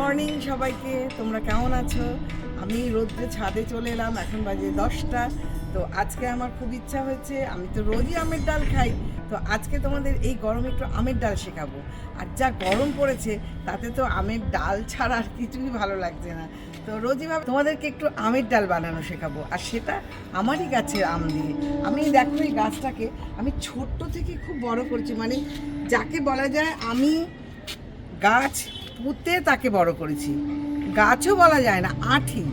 Morning সবাইকে, তোমরা কেমন আছো? আমি রোদ্রে ছাদে চলে এলাম, এখন বাজে দশটা। তো আজকে আমার খুব ইচ্ছা হয়েছে, আমি তো রোজই আমের ডাল খাই। তো আজকে তোমাদের এই গরমে একটু আমের ডাল শেখাবো। আর যা গরম পড়েছে, তাতে তো আমের ডাল ছাড়া আর কিছুই ভালো লাগছে না। তো রোজই ভাবে, তোমাদেরকে একটু আমের ডাল বানানো শেখাবো। আর সেটা আমারই গাছের আম দিয়ে। আমি দেখো এই গাছটাকে, আমি ছোট্ট থেকে খুব বড় করছি। মানে যাকে বলা যায় আমি গাছ পুঁতে তাকে বড় করেছি। গাছও বলা যায় না, আঠি।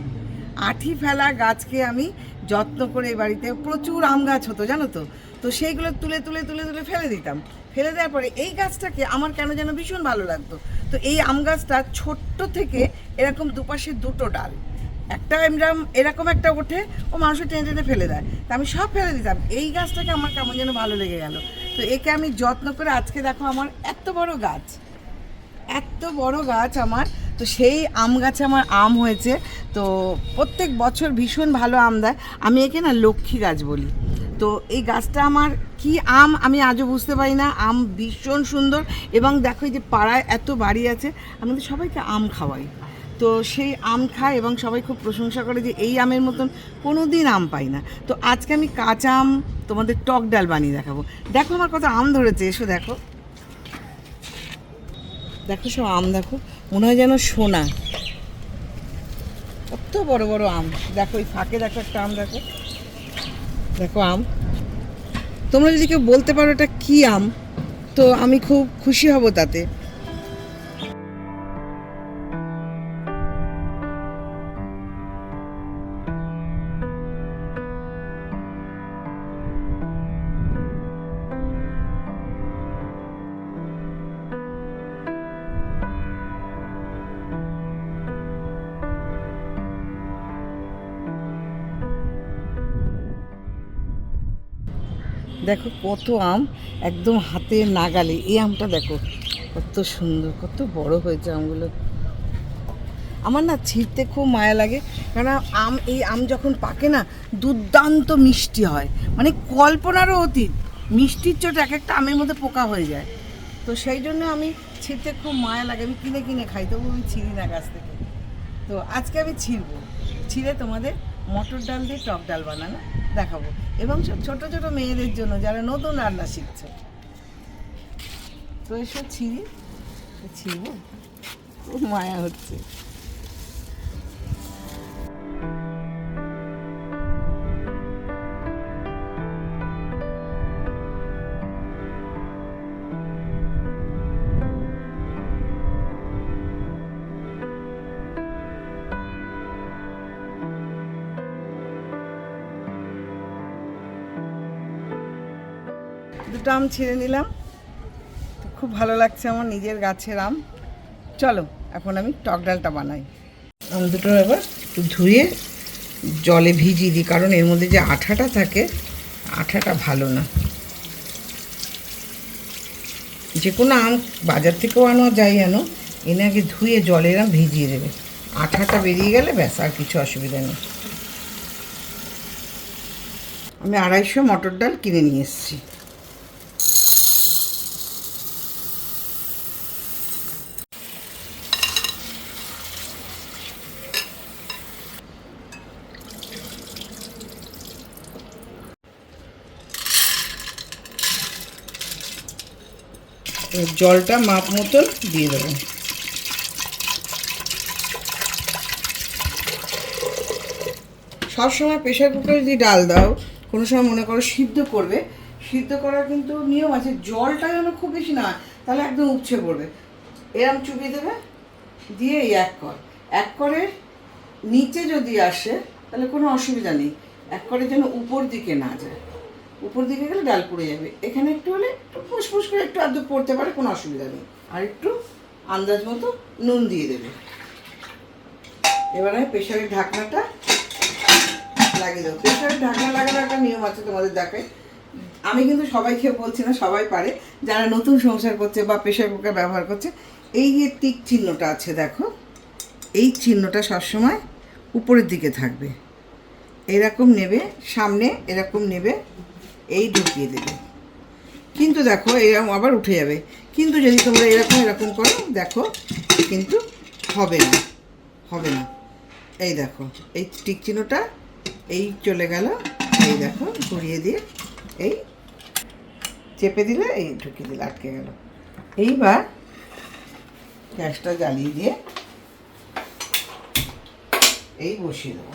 আঠি ফেলা গাছকে আমি যত্ন করে বাড়িতে প্রচুর আম গাছ হতো, জানো তো? তো সেইগুলো তুলে তুলে তুলে তুলে ফেলে দিতাম। ফেলে দেওয়ার পরে এই গাছটাকে আমার কেন যেন ভীষণ ভালো লাগতো। তো এই আম গাছটা ছোট্ট থেকে এরকম দুপাশে দুটো ডাল। একটা এরকম এরকম একটা ওঠে, ও মানুষের টেনে টেনে ফেলে দেয়। তা আমি সব ফেলে দিতাম। এই গাছটাকে আমার কেমন যেন ভালো লেগে গেল। তো একে আমি যত্ন করে আজকে দেখো আমার এত বড় গাছ। এত বড় গাছ আমার, তো সেই আম গাছে আমার আম হয়েছে। তো প্রত্যেক বছর ভীষণ ভালো আম দেয়। আমি একে না লক্ষ্মী গাছ বলি। তো এই গাছটা আমার কি আম আমি আজও বুঝতে পারি না। আম ভীষণ সুন্দর এবং দেখো এই যে পাড়ায় এত বাড়ি আছে, আমি তো সবাইকে আম খাওয়াই। তো সেই আম খায় এবং সবাই খুব প্রশংসা করে যে এই আমের মতন কোনো দিন আম পাই না। তো আজকে আমি কাঁচা আম তোমাদের টক ডাল বানিয়ে দেখাবো। দেখো আমার কত আম ধরেছে, এসো দেখো। দেখো সব আম, দেখো। মনে হয় যেন সোনা। কত বড় বড় আম। দেখো ওই ফাঁকে দেখো একটা আম, দেখো। দেখো আম। তোমরা যদি কেউ বলতে পারো এটা কি আম, তো আমি খুব খুশি হব তাতে। দেখো কত আম একদম হাতে নাগালে। এই আমটা দেখো, কত সুন্দর, কত বড় হয়েছে আমগুলো। আমার না ছিঁড়তে খুব মায়া লাগে কারণ আম, এই আম যখন পাকে না, দুর্দান্ত মিষ্টি হয়। মানে কল্পনারও অতীত, মিষ্টির চোট এক একটা আমের মধ্যে পোকা হয়ে যায়। তো সেই জন্য আমি ছিঁড়তে খুব মায়া লাগে, আমি কিনে কিনে খাই, তবু আমি ছিঁড়ি না গাছ থেকে। তো আজকে আমি ছিঁড়বো। ছিঁড়ে তোমাদের মটর ডাল দিয়ে টক ডাল বানানো। দেখাবো। এবং সব ছোট ছোট মেয়েদের জন্য যারা নতুন রান্না শিখছে। তো এসব ছিঁড়ি, ছিঁড়ব? মায়া হচ্ছে। দুটো আম ছিঁড়ে নিলাম। তো খুব ভালো লাগছে আমার নিজের গাছের আম। চলো, এখন আমি টক ডালটা বানাই। আম দুটো এবার ধুয়ে জলে ভিজিয়ে দিই, কারণ এর মধ্যে যে আঠাটা থাকে, আঠাটা ভালো না। যে কোনো আম বাজার থেকেও আনো যাই আনো, এনে আগে ধুয়ে জলে এরম ভিজিয়ে দেবে। আঠাটা বেরিয়ে গেলে ব্যাস, আর কিছু অসুবিধা নেই। আমি আড়াইশো মটর ডাল কিনে নিয়ে এসেছি। জলটা মাপ মতন দিয়ে দেবো। সবসময় প্রেশার কুকারে যদি ডাল দাও, কোনো সময় মনে করো সিদ্ধ করবে, সিদ্ধ করার কিন্তু নিয়ম আছে, জলটা যেন খুব বেশি না তাহলে একদম উপছে পড়বে। এরম চুবিয়ে দেবে, দিয়ে এই এক কর। এক করের নিচে যদি আসে, তাহলে কোনো অসুবিধা নেই। এক করের যেন উপর দিকে না যায়। উপর দিকে গেলে ডাল পড়ে যাবে। এখানে একটু হলে একটু ফুসফুস করে একটু আধটু পড়তে পারে, কোনো অসুবিধা নেই। আর একটু আন্দাজ মতো নুন দিয়ে দেবে। এবার আমি প্রেশারের ঢাকনাটা লাগিয়ে দেবো। প্রেশারের ঢাকনা লাগানোর একটা নিয়ম আছে তোমাদের দেখায় আমি কিন্তু সবাইকে বলছি না, সবাই পারে। যারা নতুন সংসার করছে বা প্রেশার কুকার ব্যবহার করছে, এই যে টিক চিহ্নটা আছে দেখো, এই চিহ্নটা সবসময় উপরের দিকে থাকবে। এরকম নেবে, সামনে এরকম নেবে এই ঢুকিয়ে দেবে। কিন্তু দেখো, এরকম আবার উঠে যাবে। কিন্তু যদি তোমরা এরকম এরকম করো, দেখো, কিন্তু হবে না হবে না। এই দেখো, এই টিক চিহ্নটা এই চলে গেল। এই দেখো, ঘুরিয়ে দিয়ে এই চেপে দিলে, এই ঢুকিয়ে দিলে, আটকে গেল। এইবার গ্যাসটা জ্বালিয়ে দিয়ে এই বসিয়ে দেবো।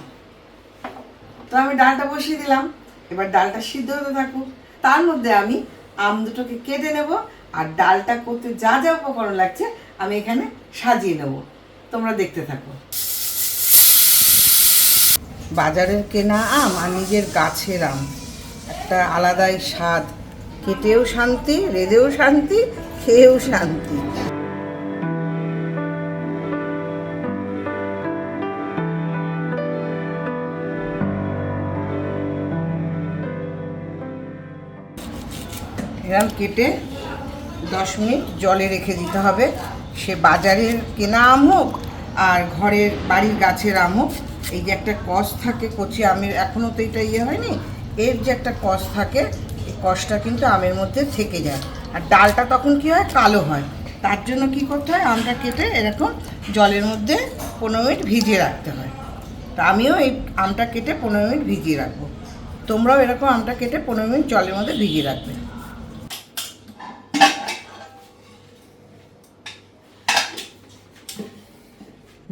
তো আমি ডালটা বসিয়ে দিলাম। এবার ডালটা সিদ্ধ হতে থাকুক। তার মধ্যে আমি আম দুটোকে কেটে নেব আর ডালটা করতে যা যা উপকরণ লাগছে আমি এখানে সাজিয়ে নেব। তোমরা দেখতে থাকো। বাজারের কেনা আম আর নিজের গাছের আম। একটা আলাদাই স্বাদ। কেটেও শান্তি, রেঁধেও শান্তি, খেয়েও শান্তি। এরম কেটে দশ মিনিট জলে রেখে দিতে হবে। সে বাজারের কেনা আম হোক আর ঘরের বাড়ির গাছের আম হোক, এই যে একটা কষ থাকে কচি আমের এখনও তো এটা ইয়ে হয়নি, এর যে একটা কষ থাকে, এই কষটা কিন্তু আমের মধ্যে থেকে যায়। আর ডালটা তখন কি হয়? কালো হয়। তার জন্য কি করতে হয়? আমটা কেটে এরকম জলের মধ্যে পনেরো মিনিট ভিজিয়ে রাখতে হয়। তা আমিও এই আমটা কেটে পনেরো মিনিট ভিজিয়ে রাখব। তোমরাও এরকম আমটা কেটে পনেরো মিনিট জলের মধ্যে ভিজিয়ে রাখবে।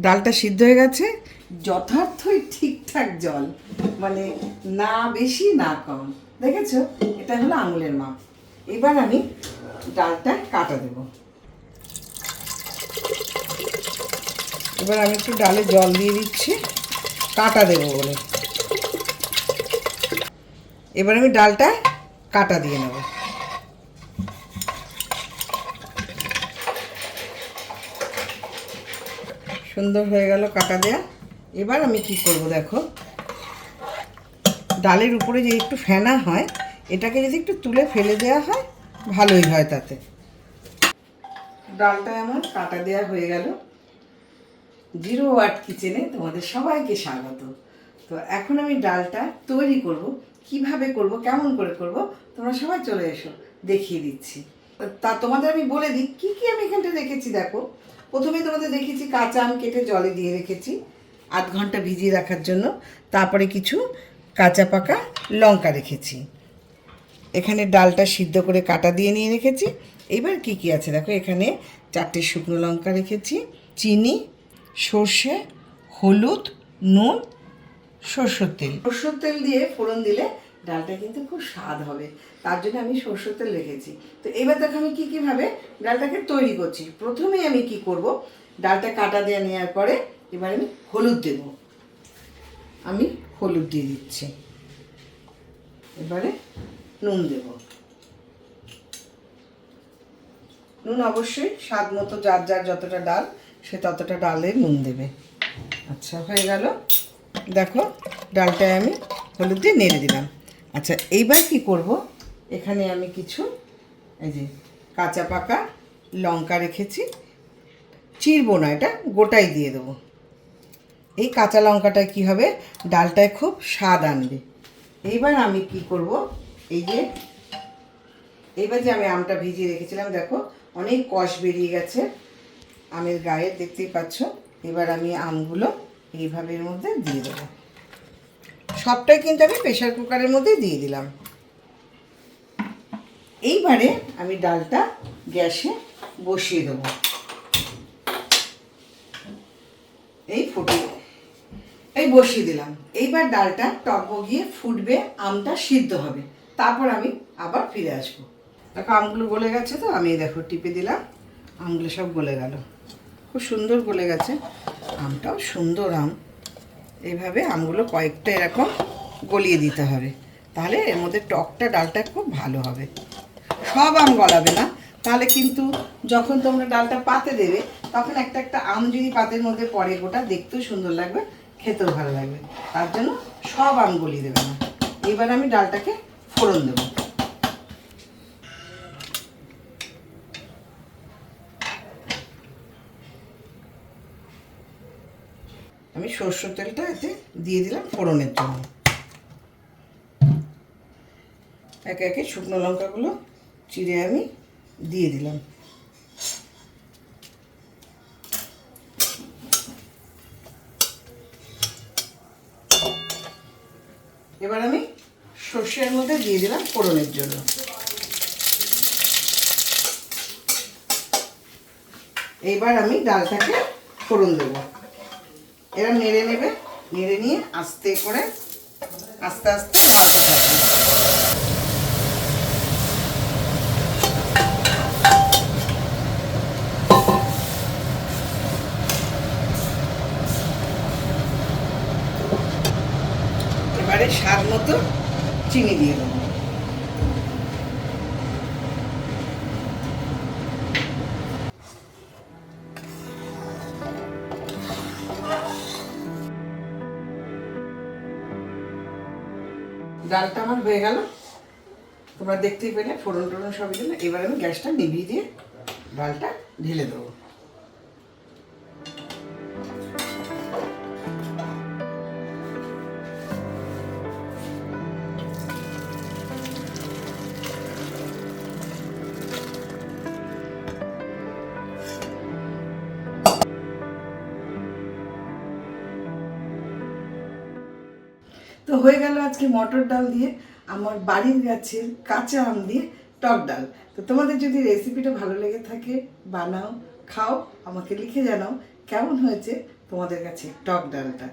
ডালটা সিদ্ধ হয়ে গেছে। যথার্থই ঠিকঠাক জল। মানে না বেশি, না কম। দেখেছ? এটা হলো আঙুলের মাপ। এবার আমি ডালটা কাটা দেব। এবার আমি একটু ডালে জল দিয়ে দিচ্ছি। কাটা দেবো বলে। এবার আমি ডালটা কাটা দিয়ে নেব। সুন্দর হয়ে গেল কাটা দেয়া। এবার আমি কি করব দেখো? ডালের উপরে যে একটু ফেনা হয়, এটাকে যদি একটু তুলে ফেলে দেওয়া হয়, ভালোই হয় তাতে। ডালটা আমার কাটা দেয়া হয়ে গেল। জিরো ওয়াট কিচেনে তোমাদের সবাইকে স্বাগত। তো এখন আমি ডালটা তৈরি করব, কীভাবে করব, কেমন করে করব, তোমরা সবাই চলে এসো, দেখিয়ে দিচ্ছি। তা তোমাদের আমি বলে দিই, কী কী আমি এখানটা রেখেছি দেখো? প্রথমে তোমাদের দেখেছি কাঁচা আম কেটে জলে দিয়ে রেখেছি, আধ ঘণ্টা ভিজিয়ে রাখার জন্য। তারপরে কিছু কাঁচা পাকা লঙ্কা রেখেছি। এখানে ডালটা সিদ্ধ করে কাটা দিয়ে নিয়ে রেখেছি। এবার কি কি আছে দেখো, এখানে চারটে শুকনো লঙ্কা রেখেছি, চিনি, সর্ষে, হলুদ, নুন, সরষের তেল। সরষের তেল দিয়ে ফোড়ন দিলে ডালটা কিন্তু খুব স্বাদ হবে। তার জন্য আমি সরষের তেল রেখেছি। তো এবার দেখো আমি কী কীভাবে ডালটাকে তৈরি করছি। প্রথমে আমি কি করব? ডালটা কাটা দিয়ে নেওয়ার পরে এবার আমি হলুদ দেব। আমি হলুদ দিয়ে দিচ্ছি। এবারে নুন দেব। নুন অবশ্যই স্বাদ মতো যার যার যতটা ডাল, সে ততটা ডালে নুন দেবে। আচ্ছা হয়ে গেল। দেখো, ডালটায় আমি হলুদ দিয়ে নেড়ে দিলাম। আচ্ছা এইবার কি করব? এখানে আমি কিছু, এই যে কাঁচা পাকা লঙ্কা রেখেছি। চিরবো না এটা, গোটাই দিয়ে দেবো। এই কাঁচা লঙ্কাটায় কি হবে? ডালটায় খুব স্বাদ আনবে। এইবার আমি কি করব? এই যে, এইবার যে আমি আমটা ভিজিয়ে রেখেছিলাম, দেখো, অনেক কষ বেরিয়ে গেছে। আমের গায়ে, দেখতেই পাচ্ছ? এবার আমি আমগুলো এইভাবে এর মধ্যে দিয়ে দেবো। সবটাই কিন্তু আমি প্রেশার কুকারের মধ্যে দিয়ে দিলাম। এইবারে আমি ডালটা গ্যাসে বসিয়ে দেবো। এই ফুটে, এই বসিয়ে দিলাম। এইবার ডালটা টক গিয়ে ফুটবে, আমটা সিদ্ধ হবে। তারপর আমি আবার ফিরে আসব। দেখো, আমগুলো গলে গেছে তো, আমি দেখো টিপে দিলাম, আমগুলো সব গলে গেল। খুব সুন্দর গলে গেছে। আমটাও সুন্দর আম। এইভাবে আমগুলো কয়েকটা এরকম গলিয়ে দিতে হবে। তাহলে এর মধ্যে টকটা, ডালটা খুব ভালো হবে। সব আম গলাবে না। তাহলে কিন্তু যখন তোমরা ডালটা পাতে দেবে, তখন একটা একটা আম যদি পাতের মধ্যে পড়ে, গোটা দেখতেও সুন্দর লাগবে, খেতেও ভালো লাগবে। তার জন্য সব আম গলিয়ে দেবে না। এবার আমি ডালটাকে ফোড়ন দেবো। আমি সর্ষের তেলটা এতে দিয়ে দিলাম ফোড়নের জন্য। একে একে শুকনো লঙ্কাগুলো চিড়ে আমি দিয়ে দিলাম। এবার আমি সর্ষের মধ্যে দিয়ে দিলাম ফোড়নের জন্য। এইবার আমি ডালটাকে ফোড়ন দেবো। এরা নেড়ে নেবে, নেড়ে নিয়ে আস্তে করে আস্তে আস্তে নাড়তে থাকবে এবারে স্বাদ মতো চিনি দিয়ে দেবো। হয়ে গেল। তোমরা দেখতেই পেলে ফোড়ন টোড়ন সবই দিলে এবার আমি গ্যাসটা নিভিয়ে দিয়ে ডালটা ঢেলে দেবো। তো হয়ে গেল আজকে মটর ডাল দিয়ে। আমার বাড়ির গাছের কাঁচা আম দিয়ে টক ডাল। তো তোমাদের যদি রেসিপিটা ভালো লেগে থাকে, বানাও, খাও, আমাকে লিখে জানাও কেমন হয়েছে তোমাদের কাছে টক ডালটা।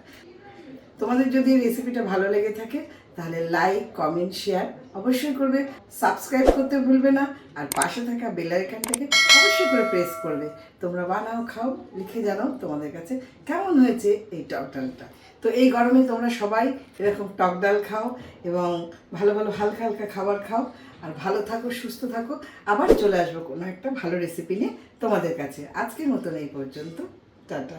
তোমাদের যদি রেসিপিটা ভালো লেগে থাকে তাহলে লাইক কমেন্ট শেয়ার অবশ্যই করবে। সাবস্ক্রাইব করতে ভুলবে না। আর পাশে থাকা বেল আইকনটাকে অবশ্যই করে প্রেস করবে। তোমরা বানাও, খাও, লিখে জানাও তোমাদের কাছে কেমন হয়েছে এই টক ডালটা। তো এই গরমে তোমরা সবাই এরকম টক ডাল খাও এবং ভালো ভালো হালকা হালকা খাবার খাও। আর ভালো থাকো, সুস্থ থাকো। আবার চলে আসব কোনো একটা ভালো রেসিপি নিয়ে তোমাদের কাছে। আজকের মতন এই পর্যন্ত। টাটা।